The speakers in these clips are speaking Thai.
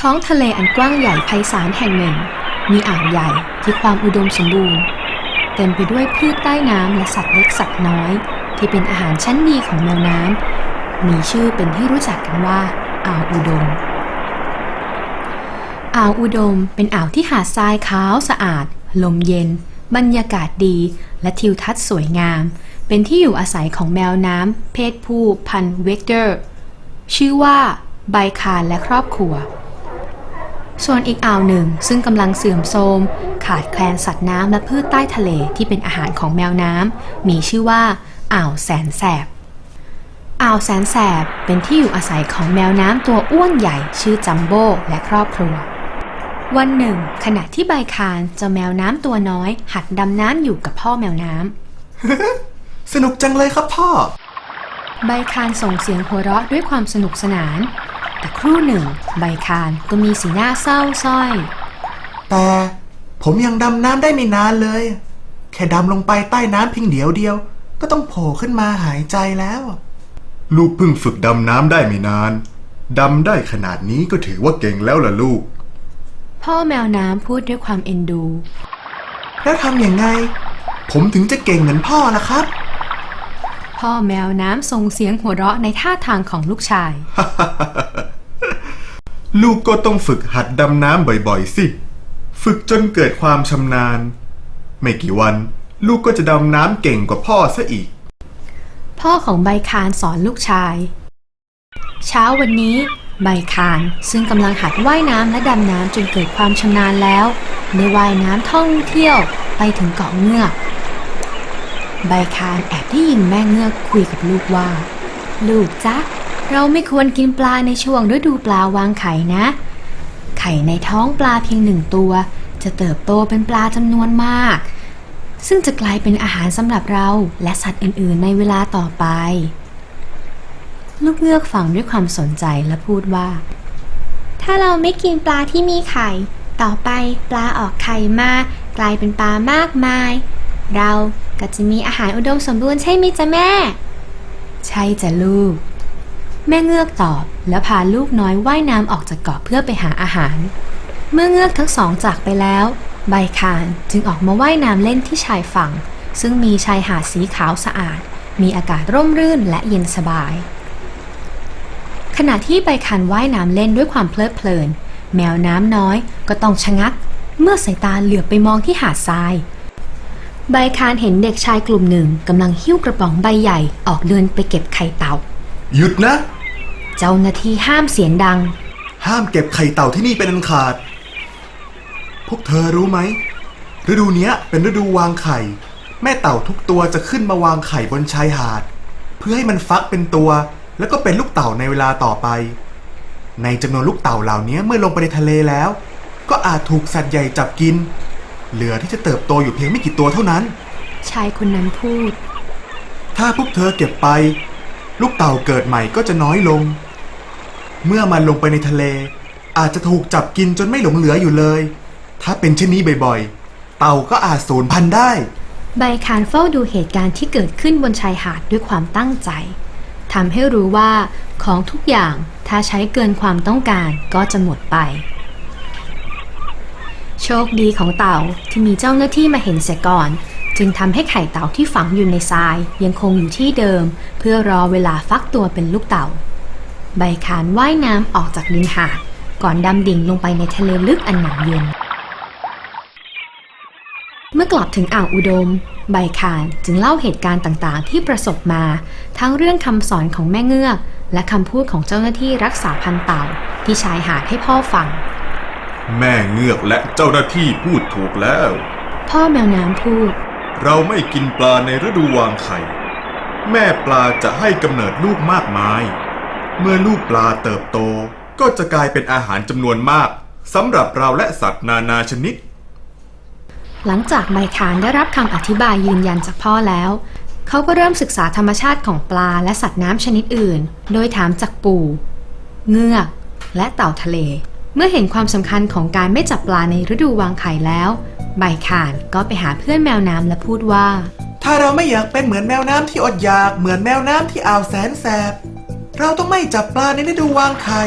ท้องทะเลอันกว้างใหญ่ไพศาลแห่งหนึ่ง มีอ่าวใหญ่ที่ความอุดมสมบูรณ์ เต็มไปด้วยพืชใต้น้ำและสัตว์เล็กสัตว์น้อย ที่เป็นอาหารชั้นดีของแมวน้ำมีชื่อเป็นที่รู้จักกันว่าอ่าวอุดม อ่าวอุดมเป็นอ่าวที่หาดทรายขาวสะอาด ลมเย็น บรรยากาศดี และทิวทัศน์สวยงาม เป็นที่อยู่อาศัยของแมวน้ำเพศผู้พันเวกเตอร์ ชื่อว่าไบคารและครอบครัว ส่วนอีกอ่าวหนึ่งซึ่งกำลังเสื่อมโทรม ขาดแคลนสัตว์น้ำและพืชใต้ทะเลที่เป็นอาหารของแมวน้ำ มีชื่อว่า อ่าวแสนแสบ อ่าวแสนแสบเป็นที่อยู่อาศัยของแมวน้ำตัวอ้วนใหญ่ชื่อจัมโบ้และครอบครัว วันหนึ่ง ขณะที่ใบคานเจ้าแมวน้ำตัวน้อย หัดดำน้ำอยู่กับพ่อแมวน้ำ สนุกจังเลยครับพ่อ ใบคานส่งเสียงหัวเราะด้วยความสนุกสนาน แต่ครู่หนึ่ง ใบคานก็มีสีหน้าเศร้าสร้อย แต่ผมยังดำน้ำได้ไม่นานเลย แค่ดำลงไปใต้น้ำเพียงเดียวเดียว ก็ต้องโผล่ขึ้นมาหายใจแล้ว ลูกเพิ่งฝึกดำน้ำได้ไม่นาน ดำได้ขนาดนี้ก็ถือว่าเก่งแล้วล่ะลูก พ่อแมวน้ำพูดด้วยความเอ็นดู แล้วทำอย่างไง ผมถึงจะเก่งเหมือนพ่อล่ะครับ พ่อแมวน้ำส่งเสียงหัวเราะในท่าทางของลูกชาย ลูกก็ต้องฝึกหัดดำน้ำบ่อยๆสิ ฝึกจนเกิดความชำนาญ ไม่กี่วัน ลูกก็จะดำน้ำเก่งกว่าพ่อซะอีก พ่อของใบคานสอนลูกชาย เช้าวันนี้ใบคานซึ่งกำลังหัดว่ายน้ำและดำน้ำจนเกิดความชำนาญแล้วได้ว่ายน้ำท่องเที่ยวไปถึงเกาะเงือก ใบคานแอบได้ยินแม่เงือกคุยกับลูกว่า ลูกจ๊ะ เราไม่ควรกินปลาในช่วงฤดูปลาวางไข่นะ ไข่ในท้องปลาเพียงหนึ่งตัว จะเติบโตเป็นปลาจำนวนมาก ซึ่งจะกลายเป็นอาหารสำหรับเราและสัตว์อื่นๆ ในเวลาต่อไป ลูกเงือกฟังด้วยความสนใจและพูดว่า ถ้าเราไม่กินปลาที่มีไข่ ต่อไปปลาออกไข่มากลายเป็นปลามากมาย เรา ก็จะมีอาหารอุดมสมบูรณ์ใช่ไหมจ๊ะแม่ ใช่จ้ะลูก แม่เงือกตอบแล้วพาลูกน้อยว่ายน้ำออกจากเกาะเพื่อไปหาอาหาร เมื่อเงือกทั้งสองจากไปแล้ว ใบคานจึงออกมาว่ายน้ำเล่นที่ชายฝั่ง ซึ่งมีชายหาดสีขาวสะอาด มีอากาศร่มรื่นและเย็นสบาย ขณะที่ใบคานว่ายน้ำเล่นด้วยความเพลิดเพลิน แมวน้ำน้อยก็ต้องชะงัก เมื่อสายตาเหลือบไปมองที่หาดทราย ใบคานเห็นเด็กชายกลุ่มหนึ่งกำลังหิ้วกระป๋องใบใหญ่ออกเดินไปเก็บไข่เต่า หยุดนะ เจ้าหน้าที่ห้ามเสียงดัง ห้ามเก็บไข่เต่าที่นี่เป็นอันขาด พวกเธอรู้ไหม ฤดูเนี้ยเป็นฤดูวางไข่ แม่เต่าทุกตัวจะขึ้นมาวางไข่บนชายหาด เพื่อให้มันฟักเป็นตัว แล้วก็เป็นลูกเต่าในเวลาต่อไป ในจำนวนลูกเต่าเหล่านี้เมื่อลงไปในทะเลแล้ว ก็อาจถูกสัตว์ใหญ่จับกิน เหลือที่จะเติบโตอยู่เพียงไม่กี่ตัวเท่านั้น ชายคนนั้นพูด ถ้าพวกเธอเก็บไป ลูกเต่าเกิดใหม่ก็จะน้อยลง เมื่อมันลงไปในทะเล อาจจะถูกจับกินจนไม่หลงเหลืออยู่เลย ถ้าเป็นเช่นนี้บ่อยๆ เต่าก็อาจสูญพันธุ์ได้ ใบคานเฝ้าดูเหตุการณ์ที่เกิดขึ้นบนชายหาดด้วยความตั้งใจทำให้รู้ว่าของทุกอย่างถ้าใช้เกินความต้องการก็จะหมดไป โชคดีของเต่าที่มีเจ้าหน้าที่มาเห็นเสียก่อน จึงทำให้ไข่เต่าที่ฝังอยู่ในทรายยังคงอยู่ที่เดิม เพื่อรอเวลาฟักตัวเป็นลูกเต่า ใบคานว่ายน้ำออกจากริมหาดก่อนดำดิ่งลงไปในทะเลลึกอันหนาวเย็น เมื่อกลับถึงอ่าวอุดม ใบคานจึงเล่าเหตุการณ์ต่างๆ ที่ประสบมา ทั้งเรื่องคำสอนของแม่เงือก และคำพูดของเจ้าหน้าที่รักษาพันธุ์เต่าที่ชายหาดให้พ่อฟัง แม่เงือกและเจ้าหน้าที่พูดถูกแล้ว พ่อแมวน้ำพูด เราไม่กินปลาในฤดูวางไข่ แม่ปลาจะให้กำเนิดลูกมากมาย เมื่อลูกปลาเติบโตก็จะกลายเป็นอาหารจำนวนมากสำหรับเราและสัตว์นานาชนิด หลังจากใบคานได้รับคำอธิบายยืนยันจากพ่อแล้ว เขาก็เริ่มศึกษาธรรมชาติของปลาและสัตว์น้ำชนิดอื่น โดยถามจากปูเงือก และเต่าทะเล เมื่อเห็นความสำคัญของการไม่จับปลาในฤดูวางไข่แล้ว ใบคานก็ไปหาเพื่อนแมวน้ำและพูดว่า ถ้าเราไม่อยากเป็นเหมือนแมวน้ำที่อดอยาก เหมือนแมวน้ำที่อ่าวแสนแสบ เราต้องไม่จับปลาในฤดูวางไข่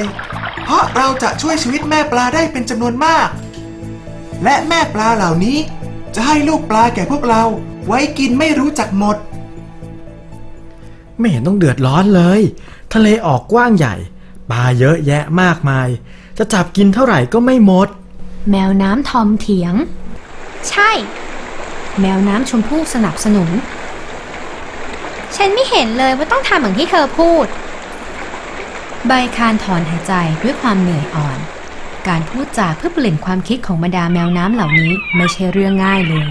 เพราะราะเราจะช่วยชีวิตแม่ปลาได้เป็นจำนวนมาก และแม่ปลาเหล่านี้ จะให้ลูกปลาแก่พวกเรา ไว้กินไม่รู้จักหมด ไม่เห็นต้องเดือดร้อนเลย ทะเลออกกว้างใหญ่ ปลาเยอะแยะมากมาย จะจับกินเท่าไหร่ก็ไม่หมด แมวน้ำทอมเถียง ใช่ แมวน้ำชมพู่สนับสนุน ฉันไม่เห็นเลยว่าต้องทำอย่างที่เธอพูด ใบคานถอนหายใจด้วยความเหนื่อยอ่อน การพูดจาเพื่อเปลี่ยนความคิดของบรรดาแมวน้ำเหล่านี้ไม่ใช่เรื่องง่ายเลย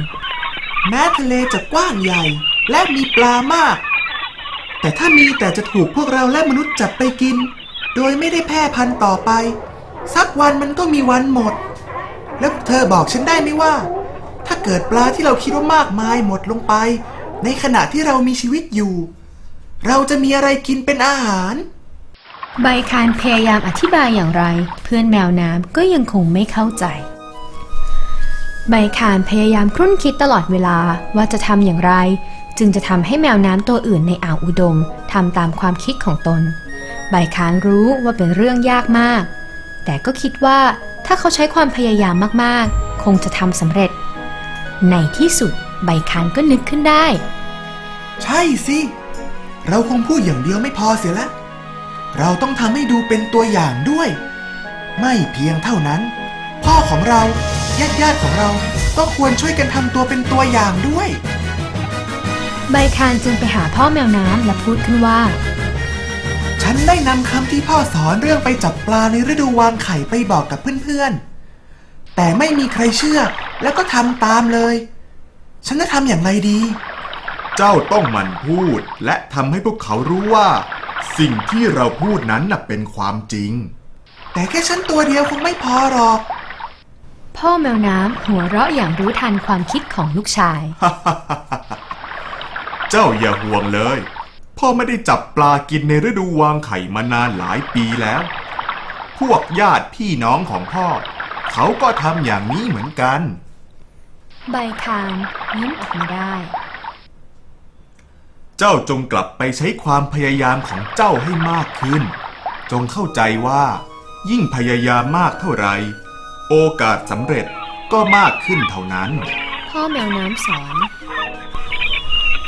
แม้ทะเลจะกว้างใหญ่ และมีปลามาก แต่ถ้ามีแต่จะถูกพวกเราและมนุษย์จับไปกิน โดยไม่ได้แพร่พันธุ์ต่อไป สักวันมันก็มีวันหมด แล้วเธอบอกฉันได้ไหมว่า ถ้าเกิดปลาที่เราคิดว่ามากมายหมดลงไป ในขณะที่เรามีชีวิตอยู่ เราจะมีอะไรกินเป็นอาหาร ใบคานพยายามอธิบายอย่างไร เพื่อนแมวน้ำก็ยังคงไม่เข้าใจ ใบคานพยายามครุ่นคิดตลอดเวลาว่าจะทำอย่างไร จึงจะทำให้แมวน้ำตัวอื่นในอ่าวอุดมทำตามความคิดของตน ใบคานรู้ว่าเป็นเรื่องยากมาก แต่ก็คิดว่าถ้าเขาใช้ความพยายามมากๆ คงจะทำสำเร็จ ในที่สุดใบคานก็นึกขึ้นได้ ใช่สิ เราคงพูดอย่างเดียวไม่พอเสียแล้วเราต้องทำให้ดูเป็นตัวอย่างด้วย ไม่เพียงเท่านั้น พ่อของเราญาติญาติๆของเราก็ควรช่วยกันทำตัวเป็นตัวอย่างด้วย ใบคานจึงไปหาพ่อแมวน้ำและพูดขึ้นว่า ฉันได้นำคำที่พ่อสอนเรื่องไปจับปลาในฤดูวางไข่ไปบอกกับเพื่อนๆ แต่ไม่มีใครเชื่อ แล้วก็ทำตามเลย ฉันจะทำอย่างไรดี เจ้าต้องหมั่นพูดและทำให้พวกเขารู้ว่า สิ่งที่เราพูดนั้นน่ะเป็นความจริง แต่แค่ฉันตัวเดียวคงไม่พอหรอก พ่อแมวน้ำหัวเราะอย่างรู้ทันความคิดของลูกชาย เจ้าอย่าห่วงเลย พ่อไม่ได้จับปลากินในฤดูวางไข่มานานหลายปีแล้ว พวกญาติพี่น้องของพ่อ เขาก็ทำอย่างนี้เหมือนกัน ใบคานยิ้มออกมาได้ เจ้าจงกลับไปใช้ความพยายามของเจ้าให้มากขึ้น จงเข้าใจว่า ยิ่งพยายามมากเท่าไหรโอกาสสำเร็จก็มากขึ้นเท่านั้น พ่อแมวน้ำสอน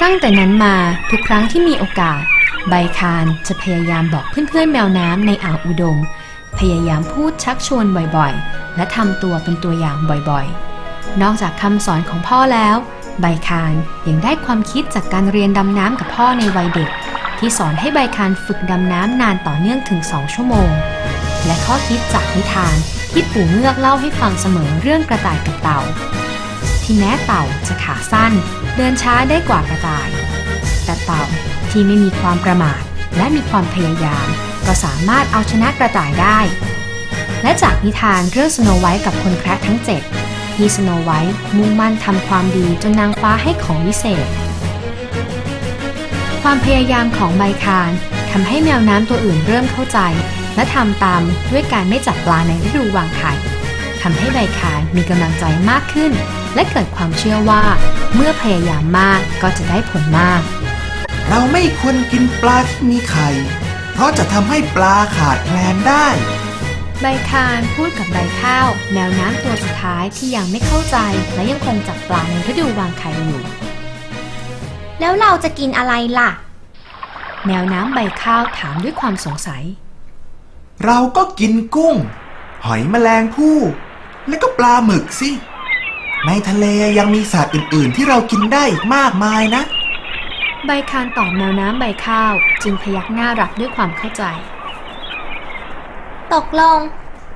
ตั้งแต่นั้นมาทุกครั้งที่มีโอกาส ใบคานจะพยายามบอกเพื่อนๆแมวน้ำในอ่าวอุดม พยายามพูดชักชวนบ่อยๆ และทำตัวเป็นตัวอย่างบ่อยๆ นอกจากคำสอนของพ่อแล้ว ใบคานยังได้ความคิดจากการเรียนดำน้ำกับพ่อในวัยเด็ก ที่สอนให้ใบคานฝึกดำน้ำนานต่อเนื่องถึง2ชั่วโมง และข้อคิดจากนิทานที่ปู่เงือกเล่าให้ฟังเสมอเรื่องกระต่ายกับเต่า ที่แม้เต่าจะขาสั้น เดินช้าได้กว่ากระต่าย แต่เต่าที่ไม่มีความประมาทและมีความพยายาม ก็สามารถเอาชนะกระต่ายได้ และจากนิทานเรื่องสโนไวท์กับคนแคระทั้ง7ที่สโนไวท์มุ่งมั่นทำความดีจนนางฟ้าให้ของวิเศษ ความพยายามของใบคานทำให้แมวน้ำตัวอื่นเริ่มเข้าใจ และทำตามด้วยการไม่จับปลาในฤดูวางไข่ ทำให้ใบคานมีกำลังใจมากขึ้น และเกิดความเชื่อว่า เมื่อพยายามมากก็จะได้ผลมาก เราไม่ควรกินปลาที่มีไข่ เพราะจะทำให้ปลาขาดแคลนได้ ใบคานพูดกับใบข้าว แมวน้ำตัวสุดท้ายที่ยังไม่เข้าใจ และยังคงจับปลาในฤดูวางไข่อยู่ แล้วเราจะกินอะไรล่ะ แมวน้ำใบข้าวถามด้วยความสงสัย เราก็กินกุ้ง หอยแมลงภู่ และก็ปลาหมึกสิ ในทะเลยังมีสัตว์อื่นๆ ที่เรากินได้อีกมากมายนะ ใบคานตอบแมวน้ำใบข้าวจึงพยักหน้ารับด้วยความเข้าใจ ตกลง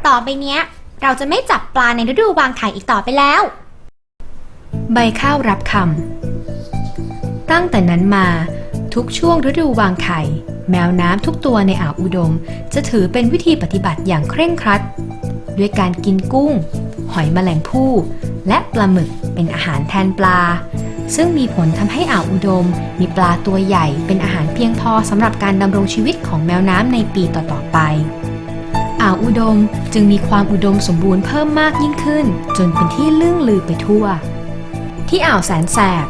ต่อไปเนี้ย เราจะไม่จับปลาในฤดูวางไข่อีกต่อไปแล้ว ใบข้าวรับคำตั้งแต่นั้นมาทุกช่วงฤดูวางไข่ แมวน้ำทุกตัวในอ่าวอุดม จะถือเป็นวิธีปฏิบัติอย่างเคร่งครัด ด้วยการกินกุ้ง หอยแมลงภู่และปลาหมึกเป็นอาหารแทนปลา ซึ่งมีผลทำให้อ่าวอุดม มีปลาตัวใหญ่เป็นอาหารเพียงพอสำหรับการดำรงชีวิตของแมวน้ำในปีต่อๆไป อ่าวอุดมจึงมีความอุดมสมบูรณ์เพิ่มมากยิ่งขึ้น จนเป็นที่ลื่งลือไปทั่ว ที่อ่าวแสนแสบ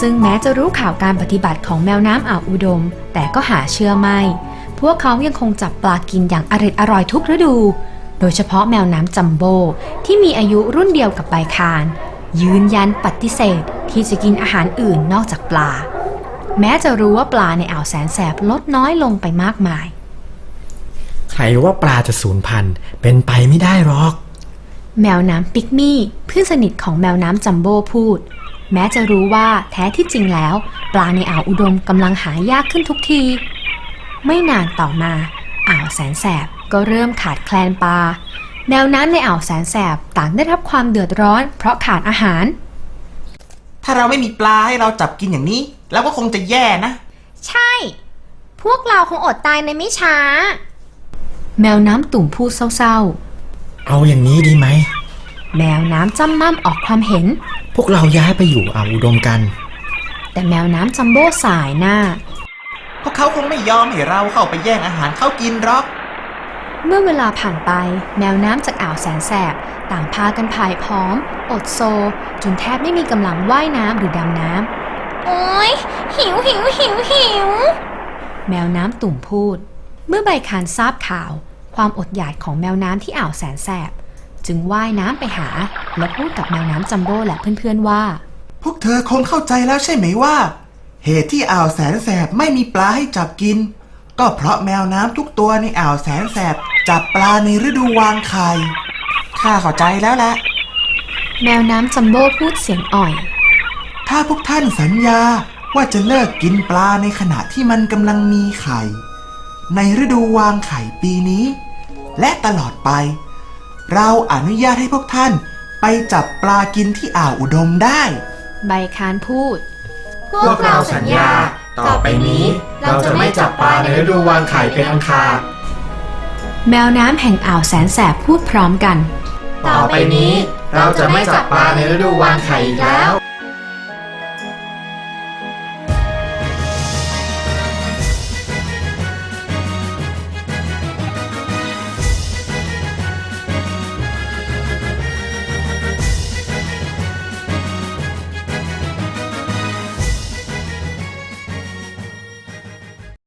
ซึ่งแม้จะรู้ข่าวการปฏิบัติของแมวน้ำอ่าวอุดม แต่ก็หาเชื่อไม่ พวกเขายังคงจับปลากินอย่างอร็ดอร่อยทุกฤดู โดยเฉพาะแมวน้ำจัมโบ้ที่มีอายุรุ่นเดียวกับใบคาน ยืนยันปฏิเสธที่จะกินอาหารอื่นนอกจากปลา แม้จะรู้ว่าปลาในอ่าวแสนแสบลดน้อยลงไปมากมาย ใครว่าปลาจะสูญพันธุ์เป็นไปไม่ได้หรอก แมวน้ำปิกมี่เพื่อนสนิทของแมวน้ำจัมโบ้พูด แม้จะรู้ว่าแท้ที่จริงแล้ว ปลาในอ่าวอุดมกำลังหายากขึ้นทุกที ไม่นานต่อมา อ่าวแสนแสบ ก็เริ่มขาดแคลนปลาแมวน้ำในอ่าวแสนแสบต่างได้รับความเดือดร้อน เพราะขาดอาหาร ถ้าเราไม่มีปลาให้เราจับกินอย่างนี้เราก็คงจะแย่นะ ใช่ พวกเราคงอดตายในไม่ช้า แมวน้ำตุ่มพูดเศร้าเอาอย่างนี้ดีไหม ๆ แมวน้ำจ้ำม่ำออกความเห็น พวกเราย้ายไปอยู่อ่าวอุดมกัน แต่แมวน้ำจัมโบ้สายหน้าเพราะเขาคงไม่ยอมให้เราเข้าไปแย่งอาหารเขากินหรอก เมื่อเวลาผ่านไปแมวน้ำจากอ่าวแสนแสบ ต่างพากันพายพร้อม อดโซ จนแทบไม่มีกำลังว่ายน้ำหรือดำน้โอ๊ยหิวหิวหิวหิวำแมวน้ำตุ่มพูด เมื่อใบคานทราบข่าว ความอดอยากของแมวน้ำที่อ่าวแสนแสบ จึงว่ายน้ำไปหา และพูดกับแมวน้ำจัมโบ้และเพื่อนๆว่า พวกเธอคงเข้าใจแล้วใช่ไหมว่า เหตุที่อ่าวแสนแสบไม่มีปลาให้จับกิน ก็เพราะแมวน้ำทุกตัวในอ่าวแสนแสบจับปลาในฤดูวางไข่ข้าเข้าใจแล้วแหละ แมวน้ำจัมโบ้พูดเสียงอ่อย ถ้าพวกท่านสัญญาว่าจะเลิกกินปลาในขณะที่มันกำลังมีไข่ ในฤดูวางไข่ปีนี้ และตลอดไป เราอนุญาตให้พวกท่านไปจับปลากินที่อ่าวอุดมได้ ใบคานพูด พวกเราสัญญา ต่อไปนี้เราจะไม่จับปลาในฤดูวางไข่เป็นอันขาดแมวน้ำแห่งอ่าวแสนแสบพูดพร้อมกัน ต่อไปนี้เราจะไม่จับปลาในฤดูวางไข่อีกแล้ว